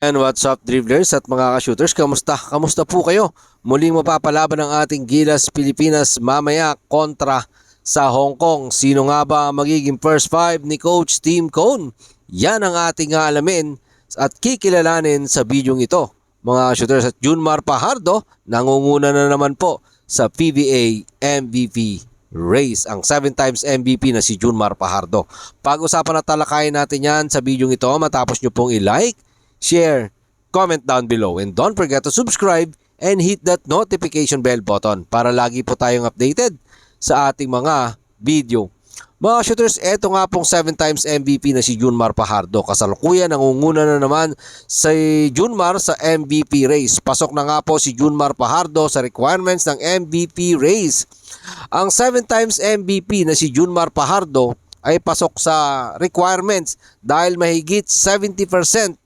Yan, what's up dribblers at mga ka-shooters? Kamusta? Kamusta po kayo? Muling mapapalaban ang ating Gilas Pilipinas mamaya kontra sa Hong Kong. Sino nga ba ang magiging first five ni Coach Team Cone? Yan ang ating alamin at kikilalanin sa bidyong ito. Mga shooters at Junmar Pajardo, nangunguna na naman po sa PBA MVP race ang 7 times MVP na si Junmar Pajardo. Pag-usapan at talakayin natin yan sa bidyong ito matapos nyo pong i-like, share, comment down below. And don't forget to subscribe and hit that notification bell button para lagi po tayong updated sa ating mga video. Mga shooters, eto nga pong 7 times MVP na si Junmar Pajardo. Kasalukuyan, nangunguna na naman si Junmar sa MVP race. Pasok na nga po si Junmar Pajardo sa requirements ng MVP race. Ang 7 times MVP na si Junmar Pajardo ay pasok sa requirements dahil mahigit 70%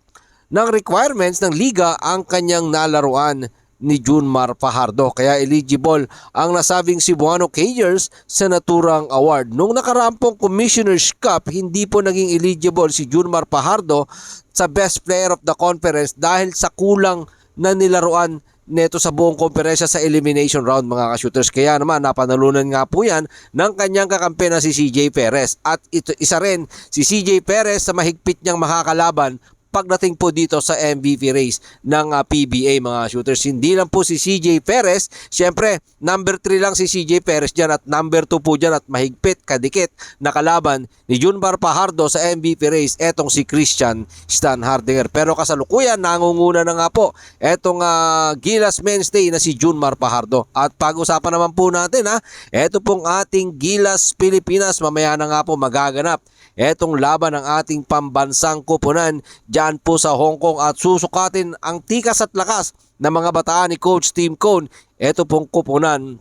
ng requirements ng liga ang kanyang nalaruan ni Junmar Fajardo. Kaya eligible ang nasabing Cebuano Cagers sa naturang award. Nung nakarampong Commissioner's Cup, hindi po naging eligible si Junmar Fajardo sa Best Player of the Conference dahil sa kulang na nilaruan neto sa buong komperesya sa elimination round mga ka-shooters. Kaya naman napanalunan nga po yan ng kanyang kakampi na si CJ Perez. At ito, isa rin si CJ Perez sa mahigpit niyang makakalaban pagdating po dito sa MVP race ng uh, PBA mga shooters. Hindi lang po si CJ Perez, syempre number 3 lang si CJ Perez dyan at number 2 po dyan at mahigpit, kadikit na kalaban ni Junbar Pajardo sa MVP race, etong si Christian Stan Hardinger. Pero kasalukuyan, nangunguna na nga po etong uh, Gilas Men's Day na si Junmar Pajardo. At pag-usapan naman po natin ha, eto pong ating Gilas Pilipinas, mamaya na nga po magaganap etong laban ng ating pambansang kupunan dyan po sa Hong Kong at susukatin ang tikas at lakas ng mga bataan ni Coach Tim Cone. Ito pong kupunan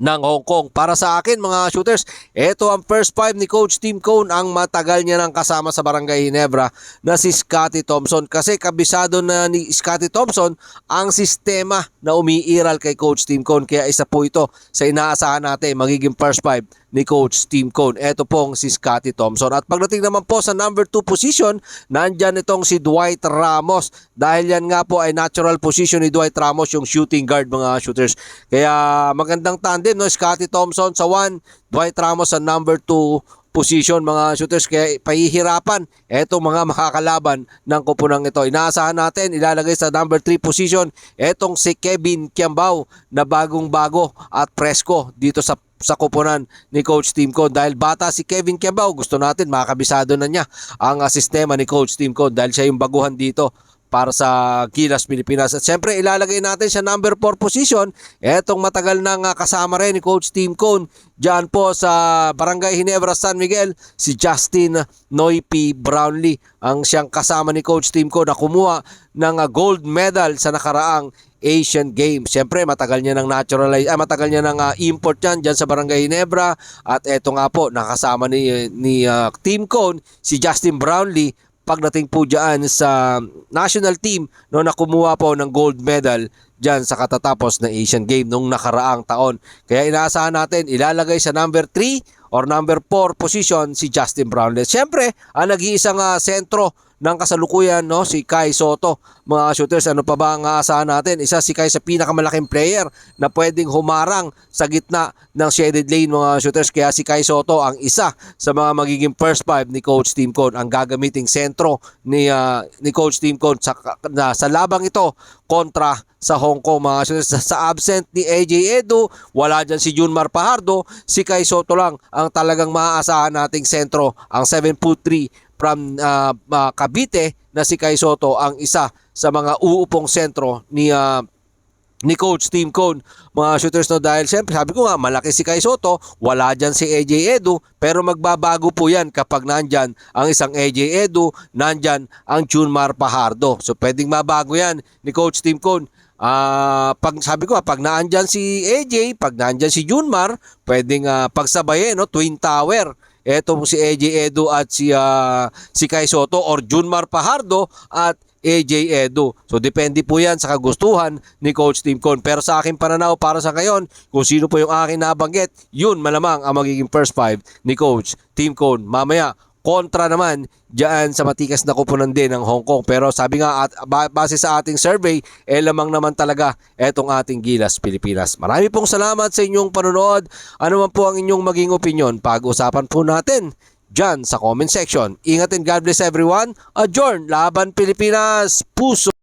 ng Hong Kong. Para sa akin mga shooters, ito ang first five ni Coach Tim Cone ang matagal niya nang kasama sa Barangay Ginebra na si Scotty Thompson. Kasi kabisado na ni Scotty Thompson ang sistema na umiiral kay Coach Tim Cone. Kaya isa po ito sa inaasahan natin magiging first five ni Coach Tim Cone. Ito pong si Scotty Thompson. At pagdating naman po sa number 2 position, nandyan itong si Dwight Ramos. Dahil yan nga po ay natural position ni Dwight Ramos yung shooting guard mga shooters. Kaya magandang tandem no Scotty Thompson sa 1, Dwight Ramos sa number 2 position mga shooters kaya pahihirapan eto mga makakalaban ng kupunang ito. Inaasahan natin ilalagay sa number 3 position etong si Kevin Kiambao na bagong bago at presko dito sa sa kupunan ni Coach Team Code dahil bata si Kevin Kiambao gusto natin makakabisado na niya ang uh, sistema ni Coach Team Code dahil siya yung baguhan dito para sa Gilas Pilipinas. At siyempre ilalagay natin sa number 4 position etong matagal nang uh, kasama rin ni Coach Team Cone dyan po sa Barangay Ginebra San Miguel si Justin Noipi Brownlee ang siyang kasama ni Coach Team Cone na kumuha ng uh, gold medal sa nakaraang Asian Games. Siyempre, matagal niya ng naturalize, ah, matagal niya ng uh, import yan dyan sa Barangay Ginebra. At eto nga po, nakasama ni, ni uh, Team Cone, si Justin Brownlee, pagdating po dyan sa national team no, na kumuha po ng gold medal dyan sa katatapos na Asian Game nung nakaraang taon. Kaya inaasahan natin ilalagay sa number 3 or number 4 position si Justin Brownlee. Siyempre, ang nag-iisang uh, sentro ng kasalukuyan no si Kai Soto. Mga shooters, ano pa ba ang aasahan natin? Isa si Kai sa pinakamalaking player na pwedeng humarang sa gitna ng shaded lane mga shooters. Kaya si Kai Soto ang isa sa mga magiging first five ni Coach Team Cone. Ang gagamiting sentro ni uh, ni Coach Team Cone sa, na, sa labang ito kontra sa Hong Kong mga shooters. Sa, sa absent ni AJ Edu, wala dyan si Junmar Pajardo, si Kai Soto lang ang talagang maaasahan nating sentro. Ang 7 foot 3 from uh, uh, Cavite na si Kai Soto ang isa sa mga uupong sentro ni uh, ni Coach Team Cone. Mga shooters no dahil siyempre sabi ko nga malaki si Kai Soto, wala dyan si AJ Edu pero magbabago po yan kapag nandyan ang isang AJ Edu, nandyan ang Junmar Pajardo. So pwedeng mabago yan ni Coach Team Cone. Uh, pag sabi ko pag naandyan si AJ, pag naandyan si Junmar, pwedeng uh, pagsabayin no Twin Tower Eto po si AJ Edu at si, uh, si Kai Soto or Junmar Pajardo at AJ Edu. So depende po yan sa kagustuhan ni Coach Tim Con. Pero sa akin pananaw para sa ngayon, kung sino po yung akin nabanggit, yun malamang ang magiging first five ni Coach Tim Con. Mamaya, kontra naman diyan sa matikas na kupunan din ng Hong Kong. Pero sabi nga at ba- base sa ating survey, eh lamang naman talaga etong ating Gilas Pilipinas. Marami pong salamat sa inyong panonood. Ano man po ang inyong maging opinion, pag-usapan po natin dyan sa comment section. Ingat and God bless everyone. Adjourn, Laban Pilipinas, Puso.